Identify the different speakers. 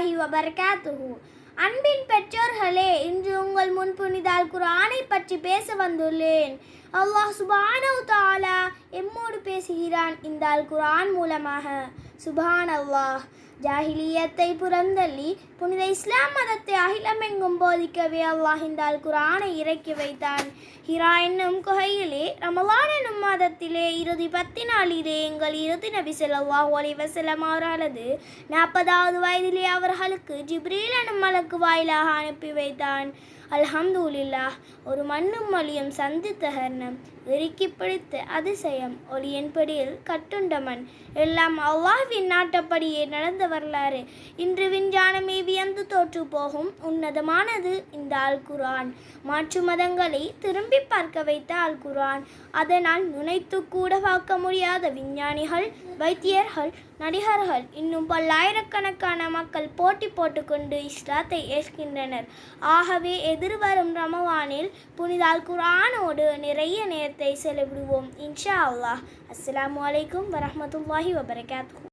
Speaker 1: வரமத்துல்லாஹி வபரகாத்துஹு. அன்பின் பெற்றோர்களே இன்று உங்கள் முன் புனிதால் குரானை பற்றி பேச வந்துள்ளேன். அல்லாஹ் சுபானவ் தாலா எம்மோடு பேசுகிறான் இந்த அல் மூலமாக. சுபான் அல்லாஹ் ஜாஹிலியத்தை புறந்தள்ளி புனித இஸ்லாம் மதத்தை அகிலமெங்கும் போதிக்கவே அல்லாஹ் இந்த அல் இறக்கி வைத்தான். ஹிரா என்னும் குகையிலே ரமலான் என்னும் மாதத்திலே இறுதி பத்து நாளிலே எங்கள் இறுதி நபி ஸல்லல்லாஹு அலைஹி வஸல்லம் அவர்களது நாற்பதாவது வயதிலே அவர்களுக்கு ஜிப்ரீல் எனும் மலக்கு வாயிலாக அனுப்பி வைத்தான். அல்ஹம்துலில்லாஹ் ஒரு மண்ணும் மொழியும் சந்தித்த தருணம் இறுக்கி பிடித்த அதிசயம் ஒளியன்படியில் கட்டுண்ட மண் எல்லாம் அவ்வாவின் நாட்டப்படியே நடந்த வரலாறு. இன்று விஞ்ஞானமே வியந்து தோற்று போகும் உன்னதமானது இந்த அல் குரான் மாற்று மதங்களை திரும்பி பார்க்க வைத்த அல் குரான் அதனால் நுனைத்து கூட பார்க்க முடியாத விஞ்ஞானிகள் வைத்தியர்கள் நடிகர்கள் இன்னும் பல்லாயிரக்கணக்கான மக்கள் போட்டி போட்டுக்கொண்டு இஸ்லாத்தை ஏற்கின்றனர். ஆகவே எதிர்வரும் ரமவானில் புனிதால் குரானோடு குர்ஆனோடு நிறைய நேரத்தை செலவிடுவோம். இன்ஷா அல்லாஹ். அஸ்லாம் வலைக்கம் வரமத்துல்லாஹி வபரகாத்து